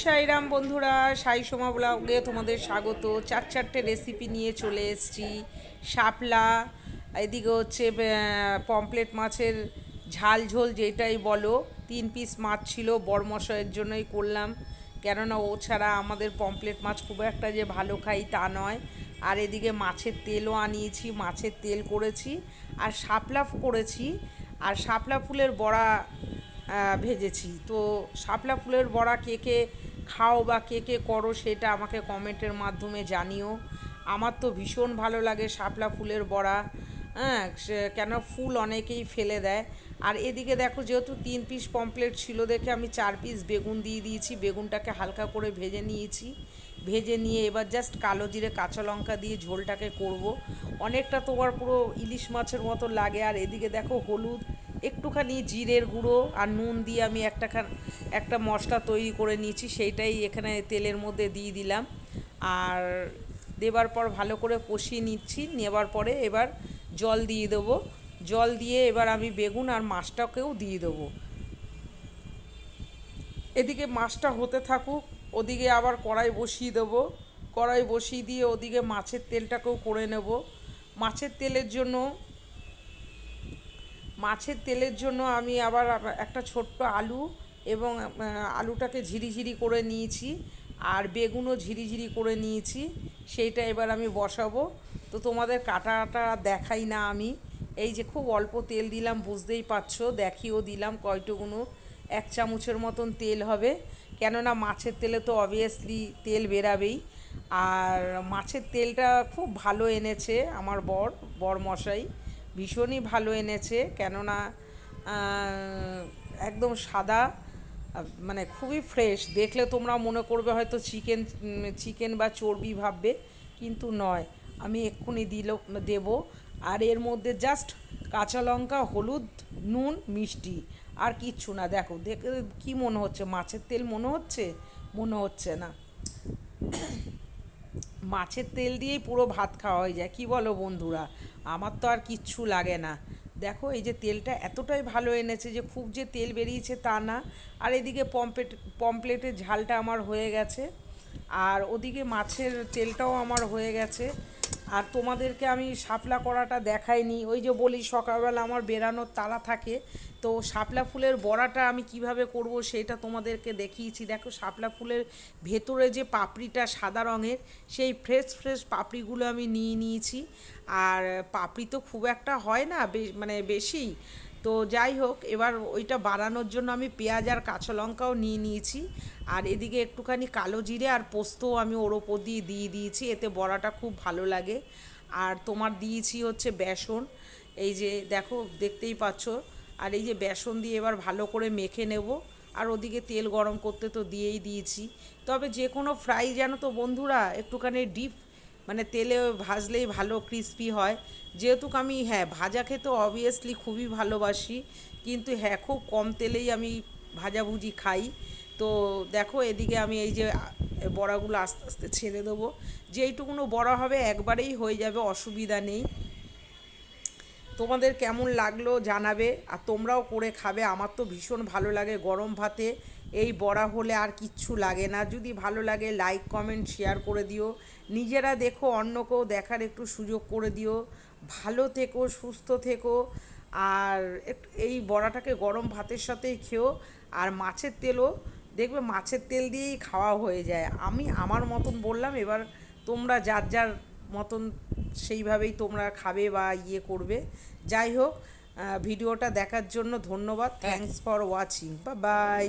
সাইরাম বন্ধুরা, সাই সোমা ব্লগে তোমাদের স্বাগত। চার চারটে রেসিপি নিয়ে চলে এসেছি। শাপলা, এদিকে হচ্ছে পমপ্লেট মাছের ঝাল ঝোল যেটাই বলো, তিন পিস মাছ ছিল বড় মশাইয়ের জন্যই করলাম। কেননা ও ছাড়া আমাদের পমপ্লেট মাছ খুব একটা যে ভালো খাই তা নয়। আর এদিকে মাছের তেলও আনিয়েছি, মাছের তেল করেছি, আর শাপলা করেছি। আর শাপলা ফুলের বড়া ভেজেছি। তো শাপলা ফুলের বড়া কে কে খাও বা কে কে করো সেটা আমাকে কমেন্টের মাধ্যমে জানিও। আমার তো ভীষণ ভালো লাগে শাপলা ফুলের বড়া। হ্যাঁ কেন ফুল অনেকেই ফেলে দেয়। আর এদিকে দেখো যেহেতু তিন পিস পমপ্লেট ছিল দেখে আমি চার পিস বেগুন দিয়ে দিয়েছি। বেগুনটাকে হালকা করে ভেজে নিয়েছি। ভেজে নিয়ে এবার জাস্ট কালো জিরে কাঁচা লঙ্কা দিয়ে ঝোলটাকে করব। অনেকটা তোমার পুরো ইলিশ মাছের মতো লাগে। আর এদিকে দেখো হলুদ একটুখানি জিরের গুঁড়ো আর নুন দিয়ে আমি একটা খান- একটা মশলা তৈরি করে নিয়েছি, সেইটাই এখানে তেলের মধ্যে দিয়ে দিলাম। আর দেবার পর ভালো করে কষিয়ে নিচ্ছি, নেবার পরে এবার জল দিয়ে দেবো। জল দিয়ে এবার আমি বেগুন আর মাছটাকেও দিয়ে দেবো। এদিকে মাছটা হতে থাকুক, ওদিকে আবার কড়াই বসিয়ে দেবো। কড়াই বসিয়ে দিয়ে ওদিকে মাছের তেলটাকেও করে নেব। মাছের তেলের জন্য মাছের তেলের জন্য আমি আবার একটা ছোট্ট আলু এবং আলুটাকে ঝিরিঝিরি করে নিয়েছি আর বেগুনও ঝিরিঝিরি করে নিয়েছি। সেইটা এবার আমি বসাবো। তো তোমাদের কাটাটা দেখাই না আমি। এই যে খুব অল্প তেল দিলাম, বুঝতেই পারছ দেখিও দিলাম কয়টুকুনো। এক চামচের মতন তেল হবে। কেননা মাছের তেলে তো অবভিয়াসলি তেল বেরাবেই। আর মাছের তেলটা খুব ভালো এনেছে আমার বর বর মশাই ভীষণই ভালো এনেছে, কেননা একদম সাদা মানে খুবই ফ্রেশ দেখলে তোমরা মনে করবে হয়তো চিকেন চিকেন বা চর্বি ভাববে, কিন্তু নয়। আমি এক্ষুনি দিল, দেব। আর এর মধ্যে জাস্ট কাঁচা লঙ্কা, হলুদ, নুন, মিষ্টি, আর কিচ্ছু না। দেখো, দেখে কী মনে হচ্ছে? মাছের তেল মনে হচ্ছে? মনে হচ্ছে না। মাছের তেল দিয়েই পুরো ভাত খাওয়া হয়ে যায়। কি বলো বন্ধুরা? আমার তো আর কিচ্ছু লাগে না। দেখো, এই যে তেলটা এতটাই ভালো এনেছে যে খুব যে তেল বেরিয়েছে তা না। আর এদিকে পম্পেট পম্পলেটের ঝালটা আমার হয়ে গেছে। আর ওদিকে মাছের তেলটাও আমার হয়ে গেছে। আর তোমাদেরকে আমি শাপলা করাটা দেখাইনি। ওই যে বলি, সকালবেলা আমার বেরানোর তালা থাকে। তো শাপলা ফুলের বড়াটা আমি কীভাবে করব সেটা তোমাদেরকে দেখিয়েছি। দেখো, শাপলা ফুলের ভেতরে যে পাপড়িটা সাদা রঙের, সেই ফ্রেশ ফ্রেশ পাপড়িগুলো আমি নিয়ে নিয়েছি। আর পাপড়ি তো খুব একটা হয় না মানে বেশি। তো যাই হোক, এবার ওইটা বাড়ানোর জন্য আমি পেঁয়াজ আর কাঁচা লঙ্কাও নিয়ে নিয়েছি। আর এদিকে একটুখানি কালো জিরে আর পোস্তও আমি ওর ওপর দিয়ে দিয়ে দিয়েছি, এতে বড়াটা খুব ভালো লাগে। আর তোমার দিয়েছি হচ্ছে বেসন, এই যে দেখো, দেখতেই পাচ্ছ। আর এই যে বেসন দিয়ে এবার ভালো করে মেখে নেব। আর ওদিকে তেল গরম করতে তো দিয়েই দিয়েছি। তবে যে কোনো ফ্রাই, জানো তো বন্ধুরা, একটুখানি ডিপ মানে তেলে ভাজলেই ভালো ক্রিসপি হয়। যেহেতু আমি হ্যাঁ ভাজা খেতে অবভিয়াসলি খুবই ভালোবাসি, কিন্তু হ্যাঁ খুব কম তেলেই আমি ভাজাভুজি খাই। তো দেখো, এদিকে আমি এই যে বড়াগুলো আস্তে আস্তে ছেড়ে দেবো। যেইটুকুনো বড়া হবে, একবারেই হয়ে যাবে, অসুবিধা নেই। তোমাদের কেমন লাগল জানাবে আর তোমরাও করে খাবে। আমার তো ভীষণ ভালো লাগে গরম ভাতে। এই বড়া হলে আর কিচ্ছু লাগে না। যদি ভালো লাগে লাইক কমেন্ট শেয়ার করে দিও। নিজেরা দেখো, অন্যকেও দেখার একটু সুযোগ করে দিও। ভালো থেকো, সুস্থ থেকো। আর এই বড়াটাকে গরম ভাতের সাথেই খেও। আর মাছের তেলও, দেখবে মাছের তেল দিয়েই খাওয়া হয়ে যায়। আমি আমার মতন বললাম, এবার তোমরা যার যার মতন সেইভাবেই তোমরা খাবে বা ইয়ে করবে। যাই হোক ভিডিওটা দেখার জন্য ধন্যবাদ। থ্যাংকস ফর ওয়াচিং বা বাই